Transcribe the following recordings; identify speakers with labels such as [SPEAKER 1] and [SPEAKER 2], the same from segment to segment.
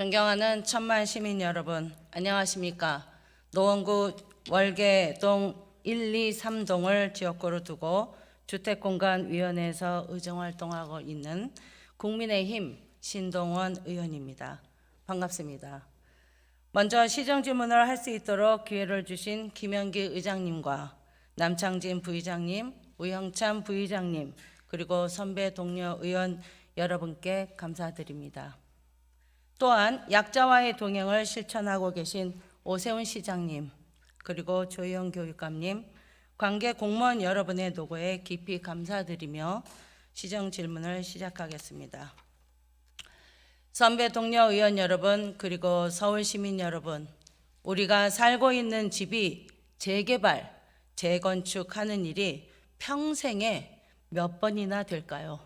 [SPEAKER 1] 존경하는 천만 시민 여러분, 안녕하십니까? 노원구 월계동 1, 2, 3동을 지역구로 두고 주택공간위원회에서 의정활동하고 있는 국민의힘 신동원 의원입니다. 반갑습니다. 먼저 시정 질문을 할 수 있도록 기회를 주신 김영기 의장님과 남창진 부의장님, 우영찬 부의장님, 그리고 선배 동료 의원 여러분께 감사드립니다. 또한 약자와의 동행을 실천하고 계신 오세훈 시장님, 그리고 조희영 교육감님, 관계 공무원 여러분의 노고에 깊이 감사드리며 시정 질문을 시작하겠습니다. 선배 동료 의원 여러분, 그리고 서울 시민 여러분, 우리가 살고 있는 집이 재개발, 재건축하는 일이 평생에 몇 번이나 될까요?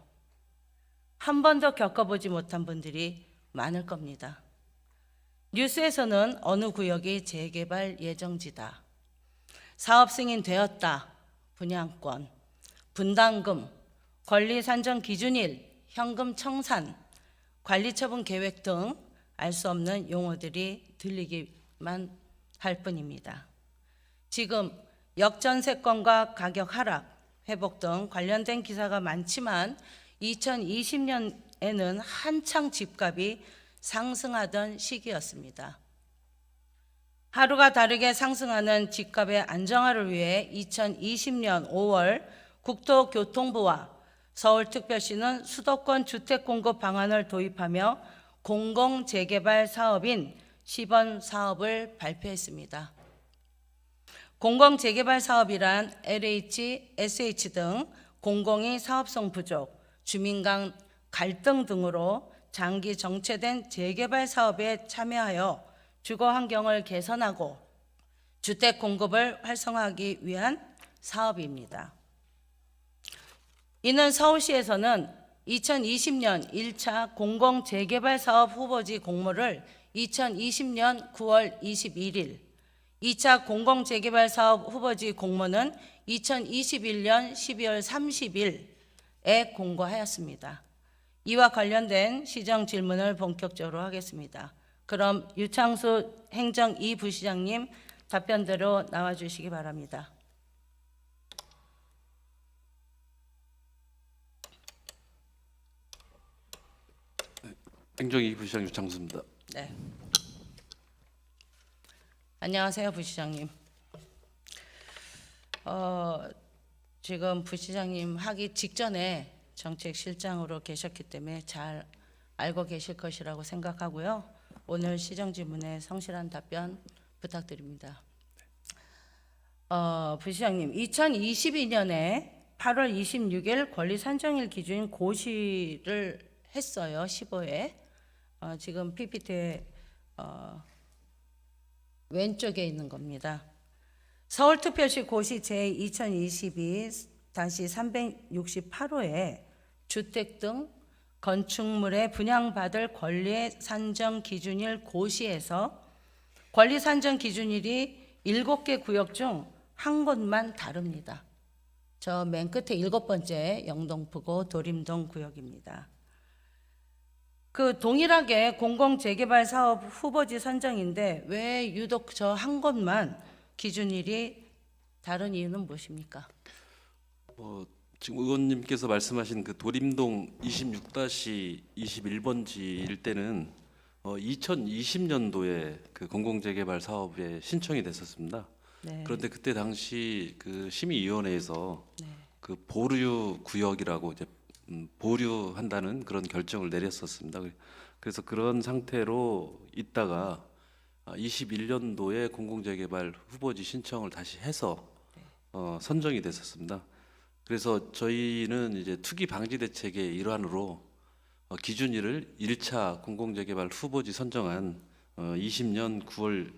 [SPEAKER 1] 한 번도 겪어보지 못한 분들이 많을 겁니다. 뉴스에서는 어느 구역이 재개발 예정지다. 사업 승인 되었다. 분양권, 분담금, 권리 산정 기준일, 현금 청산, 관리 처분 계획 등 알 수 없는 용어들이 들리기만 할 뿐입니다. 지금 역전세권과 가격 하락, 회복 등 관련된 기사가 많지만 2020년 에는 한창 집값이 상승하던 시기였습니다. 하루가 다르게 상승하는 집값의 안정화를 위해 2020년 5월 국토교통부와 서울특별시는 수도권 주택 공급 방안을 도입하며 공공 재개발 사업인 시범 사업을 발표했습니다. 공공 재개발 사업이란 LH, SH 등 공공이 사업성 부족, 주민 간 갈등 등으로 장기 정체된 재개발 사업에 참여하여 주거 환경을 개선하고 주택 공급을 활성화하기 위한 사업입니다. 이는 서울시에서는 2020년 1차 공공 재개발 사업 후보지 공모를 2020년 9월 21일, 2차 공공 재개발 사업 후보지 공모는 2021년 12월 30일에 공고하였습니다. 이와 관련된 시정 질문을 본격적으로 하겠습니다. 그럼 유창수 행정 2 부시장님 답변대로 나와 주시기 바랍니다.
[SPEAKER 2] 행정이 부시장 유창수입니다.
[SPEAKER 1] 네. 안녕하세요, 부시장님. 어, 지금 부시장님 하기 직전에 정책실장으로 계셨기 때문에 잘 알고 계실 것이라고 생각하고요. 오늘 시정질문에 성실한 답변 부탁드립니다. 어, 부시장님, 2022년에 8월 26일 권리 산정일 기준인 고시를 했어요. 15회. 어, 지금 PPT에 어, 왼쪽에 있는 겁니다. 서울특별시 고시 제2022 다시 368호에 주택 등 건축물의 분양받을 권리 산정 기준일 고시에서 권리 산정 기준일이 7개 구역 중 한 곳만 다릅니다. 저 맨 끝에 일곱 번째 영동포구 도림동 구역입니다. 그 동일하게 공공 재개발 사업 후보지 선정인데 왜 유독 저 한 곳만 기준일이 다른 이유는 무엇입니까?
[SPEAKER 2] 뭐 지금 의원님께서 말씀하신 그 도림동 26-21번지 일대는 어, 2020년도에 그 공공재개발 사업에 신청이 됐었습니다.
[SPEAKER 1] 네.
[SPEAKER 2] 그런데 그때 당시 그 심의위원회에서
[SPEAKER 1] 네.
[SPEAKER 2] 그 보류 구역이라고 이제 음, 보류한다는 그런 결정을 내렸었습니다. 그래서 그런 상태로 있다가 21년도에 공공재개발 후보지 신청을 다시 해서 어, 선정이 됐었습니다. 그래서 저희는 이제 투기 방지 대책의 일환으로 어, 기준일을 1차 공공재개발 후보지 선정한 어, 20년 9월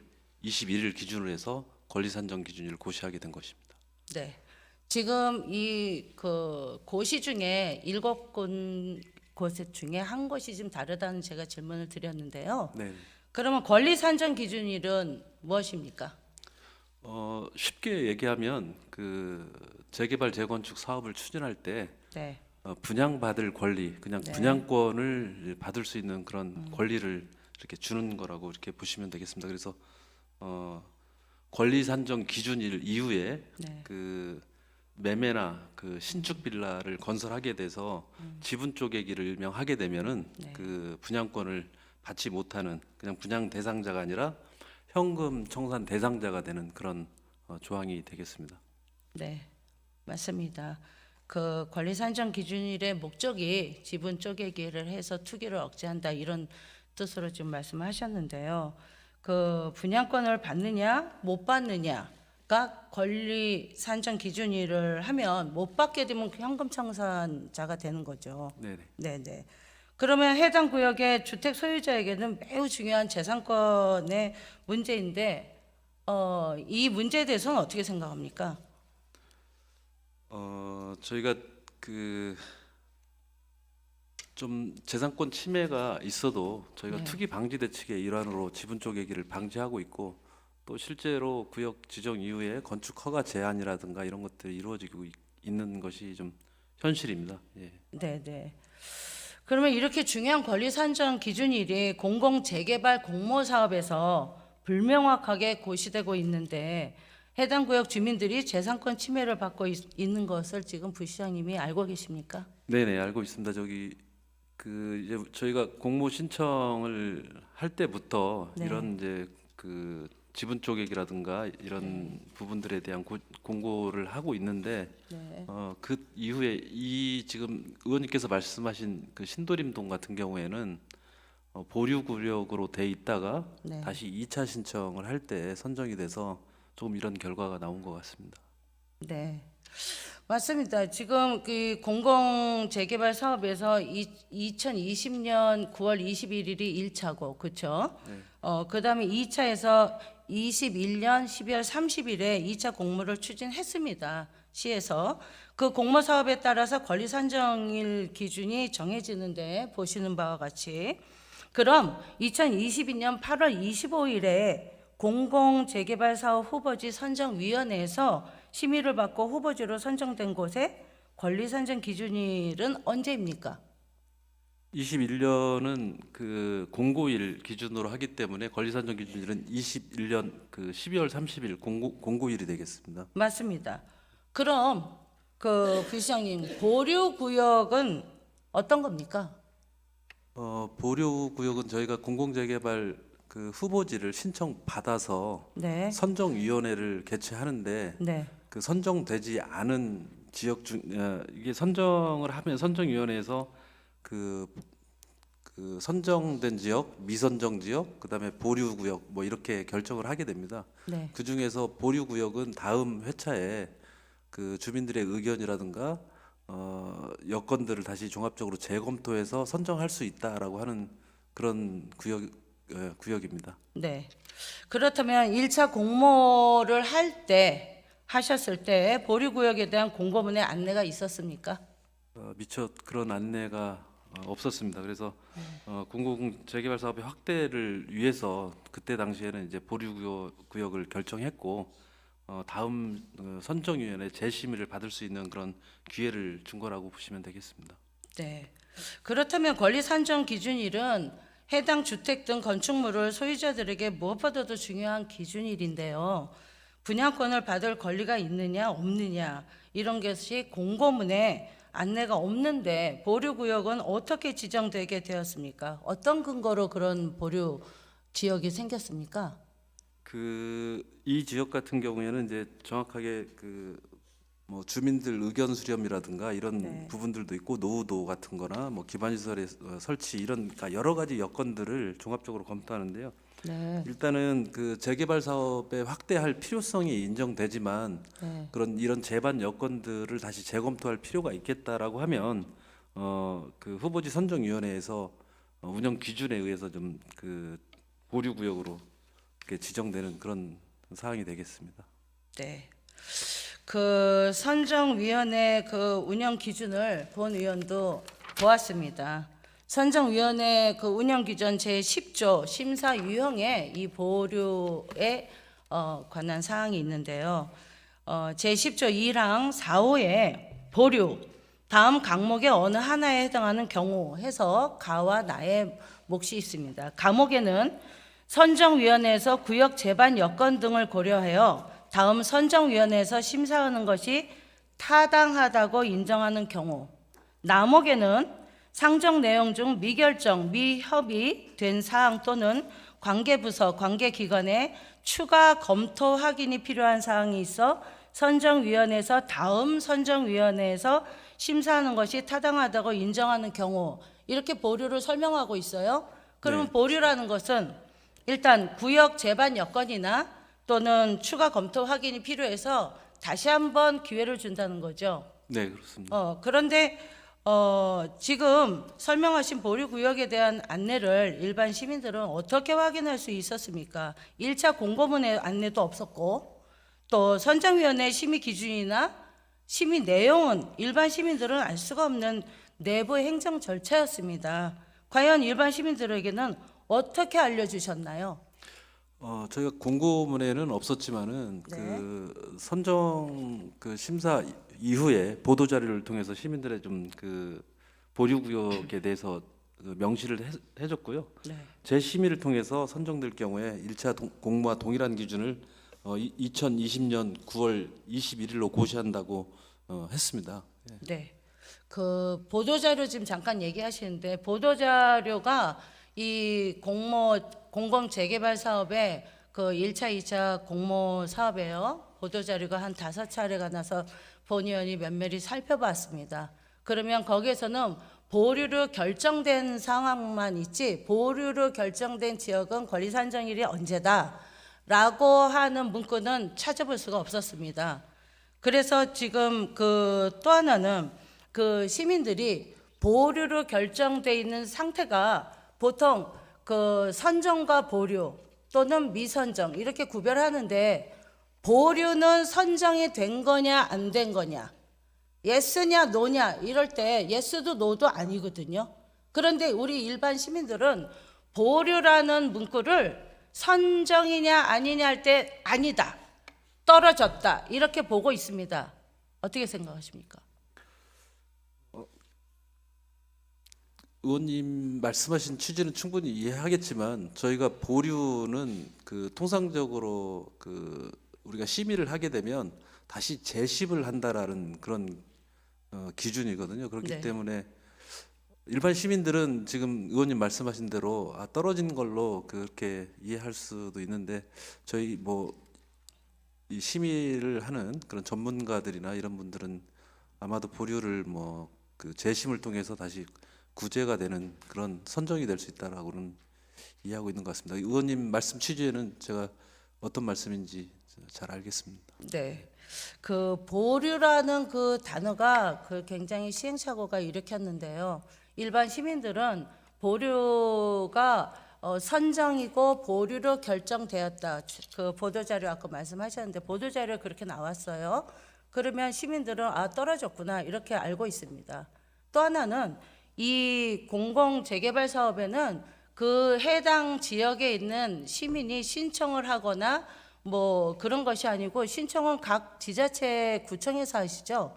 [SPEAKER 2] 21일 기준으로 해서 권리 산정 기준일을 고시하게 된 것입니다.
[SPEAKER 1] 네. 지금 이 그 고시 중에 일곱 곳곳 중에 한 곳이 좀 다르다는 제가 질문을 드렸는데요.
[SPEAKER 2] 네.
[SPEAKER 1] 그러면 권리 산정 기준일은 무엇입니까?
[SPEAKER 2] 어, 쉽게 얘기하면 그 재개발 재건축 사업을 추진할 때
[SPEAKER 1] 네.
[SPEAKER 2] 어, 분양받을 권리, 그냥
[SPEAKER 1] 네. 음.
[SPEAKER 2] 분양권을 받을 수 있는 그런 권리를 이렇게 주는 거라고 이렇게 보시면 되겠습니다. 그래서 어, 권리 산정 기준일 이후에
[SPEAKER 1] 네.
[SPEAKER 2] 그 매매나 그 신축 빌라를 건설하게 돼서 지분 쪼개기를 일명 하게 되면은
[SPEAKER 1] 네.
[SPEAKER 2] 그 분양권을 받지 못하는 그냥 분양 대상자가 아니라 현금 청산 대상자가 되는 그런 어, 조항이 되겠습니다.
[SPEAKER 1] 네, 맞습니다. 그 권리 산정 기준일의 목적이 지분 쪼개기를 해서 투기를 억제한다 이런 뜻으로 지금 말씀하셨는데요. 그 분양권을 받느냐 못 받느냐가 권리 산정 기준일을 하면 못 받게 되면 그 현금 청산자가 되는 거죠.
[SPEAKER 2] 네네.
[SPEAKER 1] 네, 네. 그러면 해당 구역의 주택 소유자에게는 매우 중요한 재산권의 문제인데 어, 이 문제에 대해서는 어떻게 생각합니까?
[SPEAKER 2] 어 저희가 그 좀 재산권 침해가 있어도 저희가
[SPEAKER 1] 네.
[SPEAKER 2] 투기 방지 대책의 일환으로 지분 쪼개기를 방지하고 있고 또 실제로 구역 지정 이후에 건축 허가 제한이라든가 이런 것들이 이루어지고 있- 있는 것이 좀 현실입니다. 예.
[SPEAKER 1] 네, 네. 그러면 이렇게 중요한 권리 산정 기준일이 공공 재개발 공모 사업에서 불명확하게 고시되고 있는데 해당 구역 주민들이 재산권 침해를 받고 있, 있는 것을 지금 부시장님이 알고 계십니까?
[SPEAKER 2] 네네 알고 있습니다. 저기 그 이제 저희가 공모 신청을 할 때부터
[SPEAKER 1] 네.
[SPEAKER 2] 이런 이제 그 지분 쪼개기라든가 이런 부분들에 대한 고, 공고를 하고 있는데
[SPEAKER 1] 네.
[SPEAKER 2] 어 그 이후에 이 지금 의원님께서 말씀하신 그 신도림동 같은 경우에는 어, 보류 구역으로 돼 있다가
[SPEAKER 1] 네.
[SPEAKER 2] 다시 2차 신청을 할 때 선정이 돼서 조금 이런 결과가 나온 것 같습니다.
[SPEAKER 1] 네. 맞습니다. 지금 그 공공 재개발 사업에서 이, 2020년 9월 21일이 1차고 그렇죠?
[SPEAKER 2] 네.
[SPEAKER 1] 어, 그다음에 2차에서 21년 12월 30일에 2차 공모를 추진했습니다. 시에서 그 공모 사업에 따라서 권리 산정일 기준이 정해지는데 보시는 바와 같이 그럼 2022년 8월 25일에 공공 재개발 사업 후보지 선정 위원회에서 심의를 받고 후보지로 선정된 곳에 권리 산정 기준일은 언제입니까?
[SPEAKER 2] 21년은 그 공고일 기준으로 하기 때문에 권리산정 기준일은 21년 그 12월 30일 공고, 공고일이 되겠습니다.
[SPEAKER 1] 맞습니다. 그럼 그 부시장님 보류 구역은 어떤 겁니까?
[SPEAKER 2] 어, 보류 구역은 저희가 공공재개발 그 후보지를 신청 받아서
[SPEAKER 1] 네.
[SPEAKER 2] 선정위원회를 개최하는데
[SPEAKER 1] 네.
[SPEAKER 2] 그 선정되지 않은 지역 중 어, 이게 선정을 하면 선정위원회에서 그, 그 선정된 지역, 미선정 지역, 그다음에 보류 구역 뭐 이렇게 결정을 하게 됩니다.
[SPEAKER 1] 네.
[SPEAKER 2] 그 중에서 보류 구역은 다음 회차에 그 주민들의 의견이라든가 어, 여건들을 다시 종합적으로 재검토해서 선정할 수 있다라고 하는 그런 구역 어, 구역입니다.
[SPEAKER 1] 네. 그렇다면 1차 공모를 할 때 하셨을 때 보류 구역에 대한 공고문의 안내가 있었습니까?
[SPEAKER 2] 어, 미처 그런 안내가 어, 없었습니다. 그래서 어, 공공 재개발 사업의 확대를 위해서 그때 당시에는 이제 보류 구역, 구역을 결정했고 어, 다음 어, 선정위원회 재심의를 받을 수 있는 그런 기회를 준 거라고 보시면 되겠습니다.
[SPEAKER 1] 네. 그렇다면 권리 산정 기준일은 해당 주택 등 건축물을 소유자들에게 무엇보다도 중요한 기준일인데요. 분양권을 받을 권리가 있느냐 없느냐 이런 것이 공고문에 안내가 없는데 보류 구역은 어떻게 지정되게 되었습니까? 어떤 근거로 그런 보류 지역이 생겼습니까?
[SPEAKER 2] 그 이 지역 같은 경우에는 이제 정확하게 그 뭐 주민들 의견 수렴이라든가 이런
[SPEAKER 1] 네.
[SPEAKER 2] 부분들도 있고 노후도 같은 거나 뭐 기반 시설의 어, 설치 이런 그러니까 여러 가지 여건들을 종합적으로 검토하는데요.
[SPEAKER 1] 네.
[SPEAKER 2] 일단은 그 재개발 사업에 확대할 필요성이 인정되지만
[SPEAKER 1] 네.
[SPEAKER 2] 그런 이런 제반 여건들을 다시 재검토할 필요가 있겠다라고 하면 어그 후보지 선정 위원회에서 어, 운영 기준에 의해서 좀 그 보류 구역으로 이렇게 지정되는 그런 사항이 되겠습니다.
[SPEAKER 1] 네. 그 선정위원회 그 운영 기준을 본 의원도 보았습니다. 선정위원회 그 운영 기준 제 10조 심사 유형에 이 보류에 어, 관한 사항이 있는데요. 어, 제 10조 2항 4호에 보류 다음 강목의 어느 하나에 해당하는 경우 해서 가와 나의 몫이 있습니다. 감옥에는 선정위원회에서 구역 제반 여건 등을 고려하여 다음 선정위원회에서 심사하는 것이 타당하다고 인정하는 경우 남목에는 상정 내용 중 미결정, 미협의 사항 또는 관계부서, 관계기관에 추가 검토 확인이 필요한 사항이 있어 선정위원회에서 다음 선정위원회에서 심사하는 것이 타당하다고 인정하는 경우 이렇게 보류를 설명하고 있어요. 그러면
[SPEAKER 2] 네.
[SPEAKER 1] 보류라는 것은 일단 구역 제반 여건이나 또는 추가 검토 확인이 필요해서 다시 한번 기회를 준다는 거죠.
[SPEAKER 2] 네, 그렇습니다.
[SPEAKER 1] 어, 그런데 어, 지금 설명하신 보류 구역에 대한 안내를 일반 시민들은 어떻게 확인할 수 있었습니까? 1차 공고문의 안내도 없었고 또 선정위원회 심의 기준이나 심의 내용은 일반 시민들은 알 수가 없는 내부 행정 절차였습니다. 과연 일반 시민들에게는 어떻게 알려주셨나요?
[SPEAKER 2] 어, 저희가 공고문에는 없었지만은
[SPEAKER 1] 네.
[SPEAKER 2] 그 선정 그 심사 이후에 보도 자료를 통해서 시민들의 좀 그 보류 구역에 대해서 그 명시를 해, 해줬고요.
[SPEAKER 1] 네.
[SPEAKER 2] 재심의를 통해서 선정될 경우에 1차 동, 공모와 동일한 기준을 어, 이, 2020년 9월 21일로 고시한다고 어, 했습니다. 예.
[SPEAKER 1] 네. 그 보도자료 지금 잠깐 얘기하시는데 보도자료가 이 공모 공공 재개발 사업의 그 1차, 2차 공모 사업이에요. 보도자료가 한 다섯 차례가 나서 본 의원이 면밀히 살펴봤습니다. 그러면 거기에서는 보류로 결정된 상황만 있지 보류로 결정된 지역은 권리 산정일이 언제다 라고 하는 문구는 찾아볼 수가 없었습니다. 그래서 지금 그 또 하나는 그 시민들이 보류로 결정돼 있는 상태가 보통 그 선정과 보류 또는 미선정 이렇게 구별하는데 보류는 선정이 된 거냐 안 된 거냐 예스냐 노냐 이럴 때 예스도 노도 아니거든요. 그런데 우리 일반 시민들은 보류라는 문구를 선정이냐 아니냐 할 때 아니다. 떨어졌다. 이렇게 보고 있습니다. 어떻게 생각하십니까?
[SPEAKER 2] 의원님 말씀하신 취지는 충분히 이해하겠지만 저희가 보류는 그 통상적으로 그 우리가 심의를 하게 되면 다시 재심을 한다라는 그런 어, 기준이거든요. 그렇기
[SPEAKER 1] 네.
[SPEAKER 2] 때문에 일반 시민들은 지금 의원님 말씀하신 대로 아, 떨어진 걸로 그렇게 이해할 수도 있는데 저희 뭐 이 심의를 하는 그런 전문가들이나 이런 분들은 아마도 보류를 뭐 그 재심을 통해서 다시 구제가 되는 그런 선정이 될 수 있다라고는 이해하고 있는 것 같습니다. 의원님 말씀 취지에는 제가 어떤 말씀인지 잘 알겠습니다.
[SPEAKER 1] 네. 그 보류라는 그 단어가 그 굉장히 시행착오가 일으켰는데요. 일반 시민들은 보류가 어, 선정이고 보류로 결정되었다. 그 보도자료 아까 말씀하셨는데 보도자료 그렇게 나왔어요. 그러면 시민들은 아 떨어졌구나 이렇게 알고 있습니다. 또 하나는 이 공공 재개발 사업에는 그 해당 지역에 있는 시민이 신청을 하거나 뭐 그런 것이 아니고 신청은 각 지자체 구청에서 하시죠.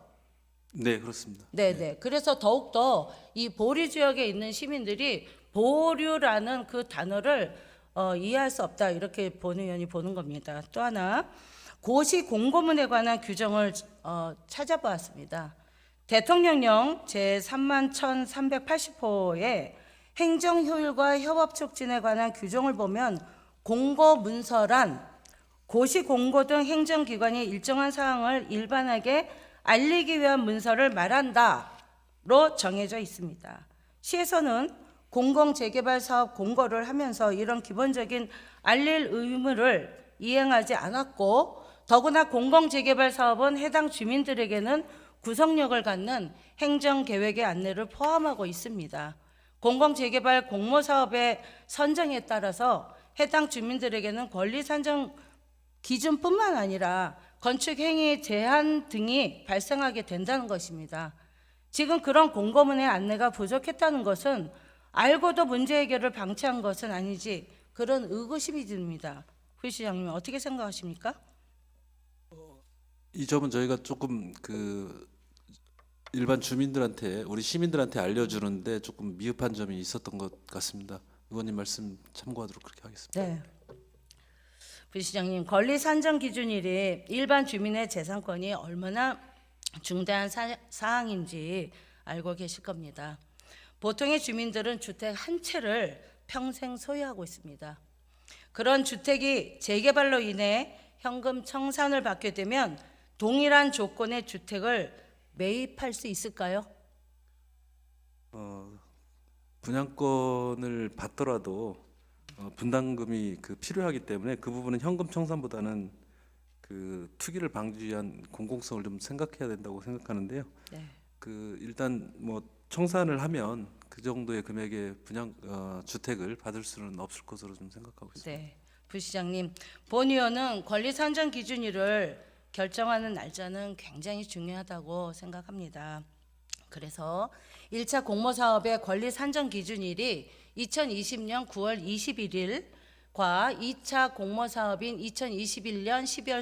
[SPEAKER 2] 네, 그렇습니다.
[SPEAKER 1] 네, 네. 그래서 더욱 더 이 보류 지역에 있는 시민들이 보류라는 그 단어를 어, 이해할 수 없다 이렇게 본 의원이 보는 겁니다. 또 하나 고시 공고문에 관한 규정을 어, 찾아보았습니다. 대통령령 제 3만 1380호의 행정 효율과 협업 촉진에 관한 규정을 보면 공고 문서란 고시 공고 등 행정기관이 일정한 사항을 일반에게 알리기 위한 문서를 말한다로 정해져 있습니다. 시에서는 공공재개발 사업 공고를 하면서 이런 기본적인 알릴 의무를 이행하지 않았고 더구나 공공재개발 사업은 해당 주민들에게는 구성력을 갖는 행정계획의 안내를 포함하고 있습니다. 공공재개발 공모사업의 선정에 따라서 해당 주민들에게는 권리 산정 기준뿐만 아니라 건축 행위 제한 등이 발생하게 된다는 것입니다. 지금 그런 공고문의 안내가 부족했다는 것은 알고도 문제 해결을 방치한 것은 아니지 그런 의구심이 듭니다. 후 시장님 어떻게 생각하십니까?
[SPEAKER 2] 이 점은 저희가 조금 그 일반 주민들한테 우리 시민들한테 알려주는데 조금 미흡한 점이 있었던 것 같습니다. 의원님 말씀 참고하도록 그렇게 하겠습니다.
[SPEAKER 1] 네. 부시장님, 권리 산정 기준일이 일반 주민의 재산권이 얼마나 중대한 사, 사항인지 알고 계실 겁니다. 보통의 주민들은 주택 한 채를 평생 소유하고 있습니다. 그런 주택이 재개발로 인해 현금 청산을 받게 되면 동일한 조건의 주택을 매입할 수 있을까요?
[SPEAKER 2] 어, 분양권을 받더라도 어, 분담금이 그 필요하기 때문에 그 부분은 현금 청산보다는 그 투기를 방지한 공공성을 좀 생각해야 된다고 생각하는데요.
[SPEAKER 1] 네.
[SPEAKER 2] 그 일단 뭐 청산을 하면 그 정도의 금액의 분양 어, 주택을 받을 수는 없을 것으로 좀 생각하고 있습니다.
[SPEAKER 1] 네, 부시장님, 본 의원은 권리 산정 기준일을 결정하는 날짜는 굉장히 중요하다고 생각합니다. 그래서 1차 공모 사업의 권리 산정 기준일이 2020년 9월 21일과 2차 공모 사업인 2021년 12월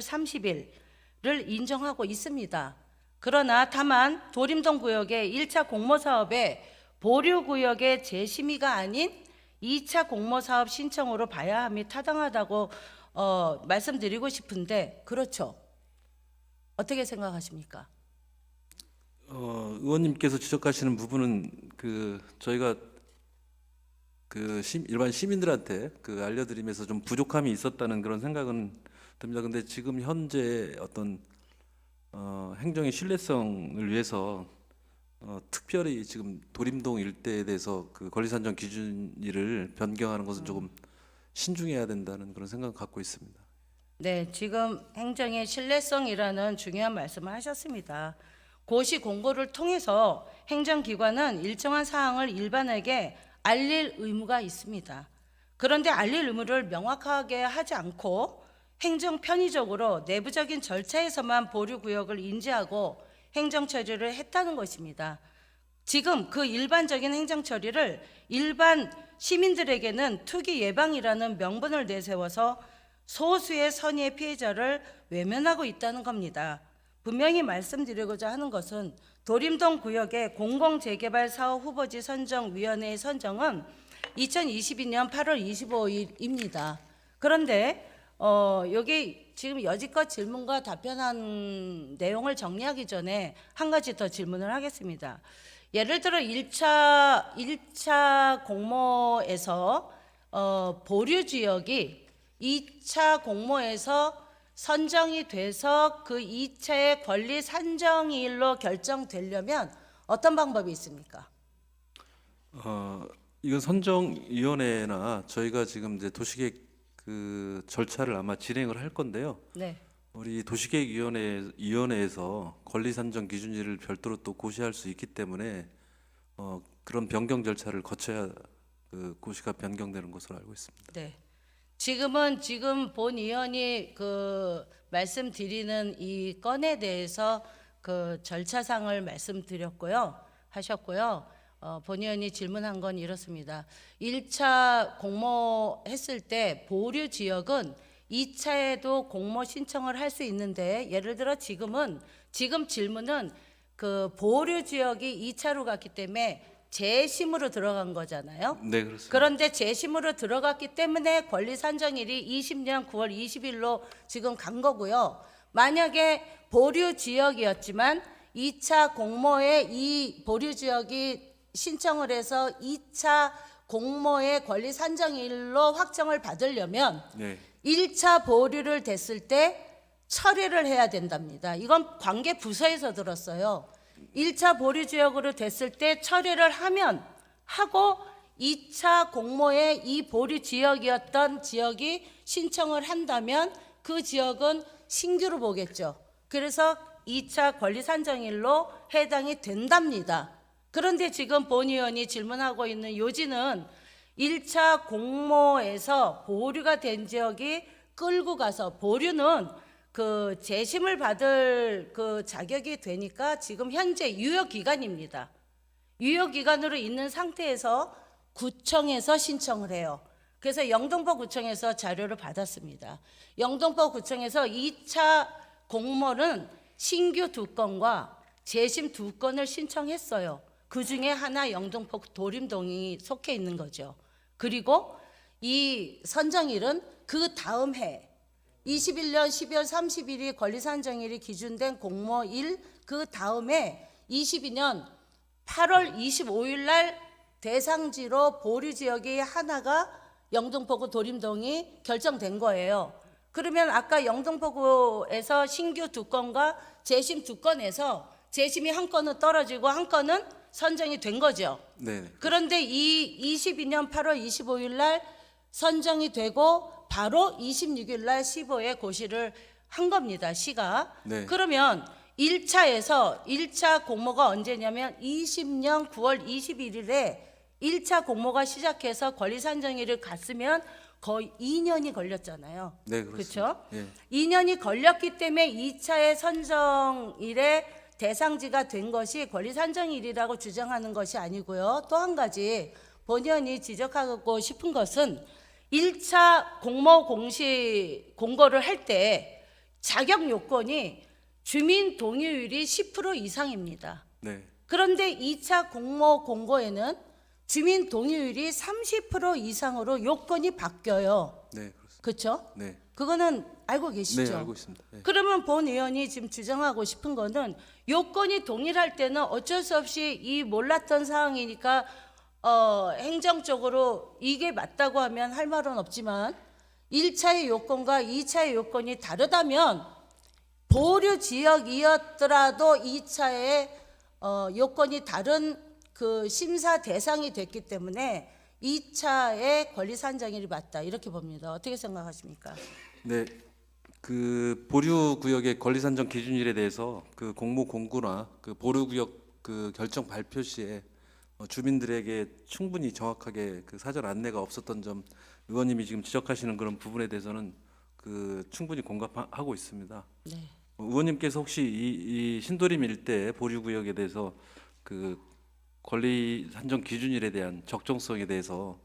[SPEAKER 1] 30일을 인정하고 있습니다. 그러나 다만 도림동 구역의 1차 공모 사업의 보류 구역의 재심의가 아닌 2차 공모 사업 신청으로 봐야 함이 타당하다고 어, 말씀드리고 싶은데 그렇죠. 어떻게 생각하십니까?
[SPEAKER 2] 어, 의원님께서 지적하시는 부분은 그 저희가 그 시, 일반 시민들한테 그 알려드리면서 좀 부족함이 있었다는 그런 생각은 듭니다. 근데 지금 현재 어떤 어, 행정의 신뢰성을 위해서 어, 특별히 지금 도림동 일대에 대해서 그 권리산정 기준일을 변경하는 것은 조금 신중해야 된다는 그런 생각을 갖고 있습니다.
[SPEAKER 1] 네, 지금 행정의 신뢰성이라는 중요한 말씀을 하셨습니다. 고시 공고를 통해서 행정기관은 일정한 사항을 일반에게 알릴 의무가 있습니다. 그런데 알릴 의무를 명확하게 하지 않고 행정 편의적으로 내부적인 절차에서만 보류 구역을 인지하고 행정 처리를 했다는 것입니다. 지금 그 일반적인 행정 처리를 일반 시민들에게는 투기 예방이라는 명분을 내세워서 소수의 선의의 피해자를 외면하고 있다는 겁니다. 분명히 말씀드리고자 하는 것은 도림동 구역의 공공재개발 사업 후보지 선정 위원회의 선정은 2022년 8월 25일입니다. 그런데 어, 여기 지금 여지껏 질문과 답변한 내용을 정리하기 전에 한 가지 더 질문을 하겠습니다. 예를 들어 1차 1차 공모에서 어, 보류 지역이 2차 공모에서 선정이 돼서 그 2차의 권리 산정일로 결정되려면 어떤 방법이 있습니까?
[SPEAKER 2] 어, 이건 선정위원회나 저희가 지금 이제 도시계획 그 절차를 아마 진행을 할 건데요.
[SPEAKER 1] 네.
[SPEAKER 2] 우리 도시계획위원회 위원회에서 권리 산정 기준일을 별도로 또 고시할 수 있기 때문에 어, 그런 변경 절차를 거쳐야 그 고시가 변경되는 것으로 알고 있습니다.
[SPEAKER 1] 네. 지금은 지금 본 의원이 그 말씀드리는 이 건에 대해서 그 절차상을 말씀드렸고요. 하셨고요. 어, 본 의원이 질문한 건 이렇습니다. 1차 공모했을 때 보류 지역은 2차에도 공모 신청을 할 수 있는데 예를 들어 지금은 지금 질문은 그 보류 지역이 2차로 갔기 때문에 재심으로 들어간 거잖아요.
[SPEAKER 2] 네, 그렇습니다.
[SPEAKER 1] 그런데 재심으로 들어갔기 때문에 권리 산정일이 20년 9월 20일로 지금 간 거고요. 만약에 보류 지역이었지만 2차 공모에 이 보류 지역이 신청을 해서 2차 공모의 권리 산정일로 확정을 받으려면
[SPEAKER 2] 네,
[SPEAKER 1] 1차 보류를 됐을 때 처리를 해야 된답니다. 이건 관계 부서에서 들었어요. 1차 보류 지역으로 됐을 때 처리를 하면 하고 2차 공모에 이 보류 지역이었던 지역이 신청을 한다면 그 지역은 신규로 보겠죠. 그래서 2차 권리 산정일로 해당이 된답니다. 그런데 지금 본 의원이 질문하고 있는 요지는 1차 공모에서 보류가 된 지역이 끌고 가서 보류는 그 재심을 받을 그 자격이 되니까 지금 현재 유효 기간입니다. 유효 기간으로 있는 상태에서 구청에서 신청을 해요. 그래서 영등포 구청에서 자료를 받았습니다. 영등포 구청에서 2차 공모는 신규 두 건과 재심 두 건을 신청했어요. 그 중에 하나 영등포 도림동이 속해 있는 거죠. 그리고 이 선정일은 그 다음 해 21년 12월 30일이 권리산정일이 기준된 공모일 그 다음에 22년 8월 25일 날 대상지로 보류 지역이 하나가 영등포구 도림동이 결정된 거예요. 그러면 아까 영등포구에서 신규 두 건과 재심 두 건에서 재심이 한 건은 떨어지고 한 건은 선정이 된 거죠.
[SPEAKER 2] 네, 네.
[SPEAKER 1] 그런데 이 22년 8월 25일 날 선정이 되고 바로 26일 날 시보에 고시를 한 겁니다. 시가.
[SPEAKER 2] 네.
[SPEAKER 1] 그러면 1차에서 1차 공모가 언제냐면 20년 9월 21일에 1차 공모가 시작해서 권리 산정일을 갔으면 거의 2년이 걸렸잖아요.
[SPEAKER 2] 네.
[SPEAKER 1] 그렇죠?
[SPEAKER 2] 예.
[SPEAKER 1] 2년이 걸렸기 때문에 2차의 선정일에 대상지가 된 것이 권리 산정일이라고 주장하는 것이 아니고요. 또 한 가지 본의원이 지적하고 싶은 것은 1차 공모 공시 공고를 할 때 자격 요건이 주민 동의율이 10% 이상입니다.
[SPEAKER 2] 네.
[SPEAKER 1] 그런데 2차 공모 공고에는 주민 동의율이 30% 이상으로 요건이 바뀌어요.
[SPEAKER 2] 네, 그렇습니다.
[SPEAKER 1] 그렇죠?
[SPEAKER 2] 네.
[SPEAKER 1] 그거는 알고 계시죠?
[SPEAKER 2] 네, 알고 있습니다. 네.
[SPEAKER 1] 그러면 본 의원이 지금 주장하고 싶은 거는 요건이 동일할 때는 어쩔 수 없이 이 몰랐던 상황이니까 어, 행정적으로 이게 맞다고 하면 할 말은 없지만 1차의 요건과 2차의 요건이 다르다면 보류 지역이었더라도 2차의 어, 요건이 다른 그 심사 대상이 됐기 때문에 2차의 권리 산정일이 맞다 이렇게 봅니다. 어떻게 생각하십니까?
[SPEAKER 2] 네, 그 보류 구역의 권리 산정 기준일에 대해서 그 공모 공고나 그 보류 구역 그 결정 발표 시에 어, 주민들에게 충분히 정확하게 그 사전 안내가 없었던 점 의원님이 지금 지적하시는 그런 부분에 대해서는 그 충분히 공감하고 있습니다.
[SPEAKER 1] 네.
[SPEAKER 2] 어, 의원님께서 혹시 이, 이 신도림 일대 보류 구역에 대해서 그 권리 산정 기준일에 대한 적정성에 대해서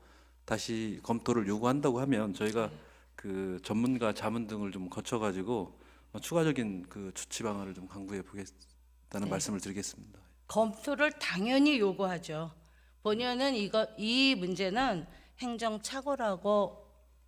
[SPEAKER 2] 다시 검토를 요구한다고 하면 저희가 그 전문가 자문 등을 좀 거쳐 가지고 어, 추가적인 그 조치 방안을 좀 강구해 보겠다는
[SPEAKER 1] 네.
[SPEAKER 2] 말씀을 드리겠습니다.
[SPEAKER 1] 검토를 당연히 요구하죠. 본의원은 이거 이 문제는 행정착오라고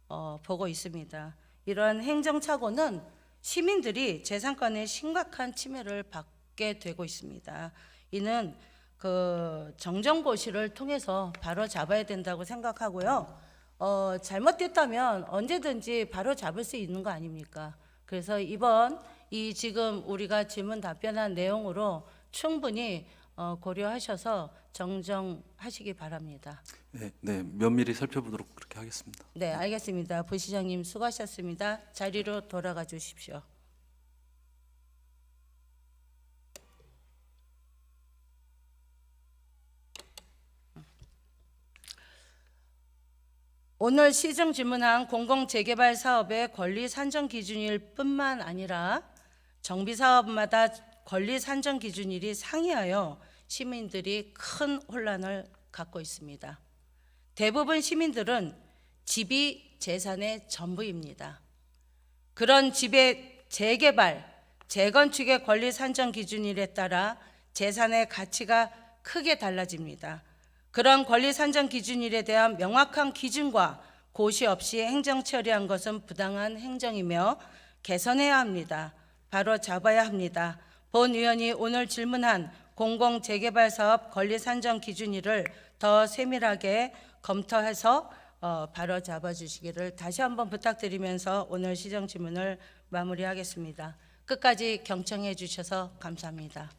[SPEAKER 1] 어, 보고 있습니다. 이러한 행정착오는 시민들이 재산권의 심각한 침해를 받게 되고 있습니다. 이는 그 정정고시를 통해서 바로 잡아야 된다고 생각하고요. 어, 잘못됐다면 언제든지 바로 잡을 수 있는 거 아닙니까? 그래서 이번 이 지금 우리가 질문 답변한 내용으로 충분히 어, 고려하셔서 정정하시기 바랍니다.
[SPEAKER 2] 네, 네 면밀히 살펴보도록 그렇게 하겠습니다.
[SPEAKER 1] 네, 알겠습니다. 부시장님 수고하셨습니다. 자리로 돌아가 주십시오. 오늘 시정 질문한 공공재개발 사업의 권리 산정 기준일 뿐만 아니라 정비 사업마다 권리 산정 기준일이 상이하여 시민들이 큰 혼란을 갖고 있습니다. 대부분 시민들은 집이 재산의 전부입니다. 그런 집의 재개발, 재건축의 권리 산정 기준일에 따라 재산의 가치가 크게 달라집니다. 그런 권리 산정 기준일에 대한 명확한 기준과 고시 없이 행정 처리한 것은 부당한 행정이며 개선해야 합니다. 바로 잡아야 합니다. 본 의원이 오늘 질문한 공공 재개발 사업 권리 산정 기준일을 더 세밀하게 검토해서 어, 바로 잡아주시기를 다시 한번 부탁드리면서 오늘 시정 질문을 마무리하겠습니다. 끝까지 경청해 주셔서 감사합니다.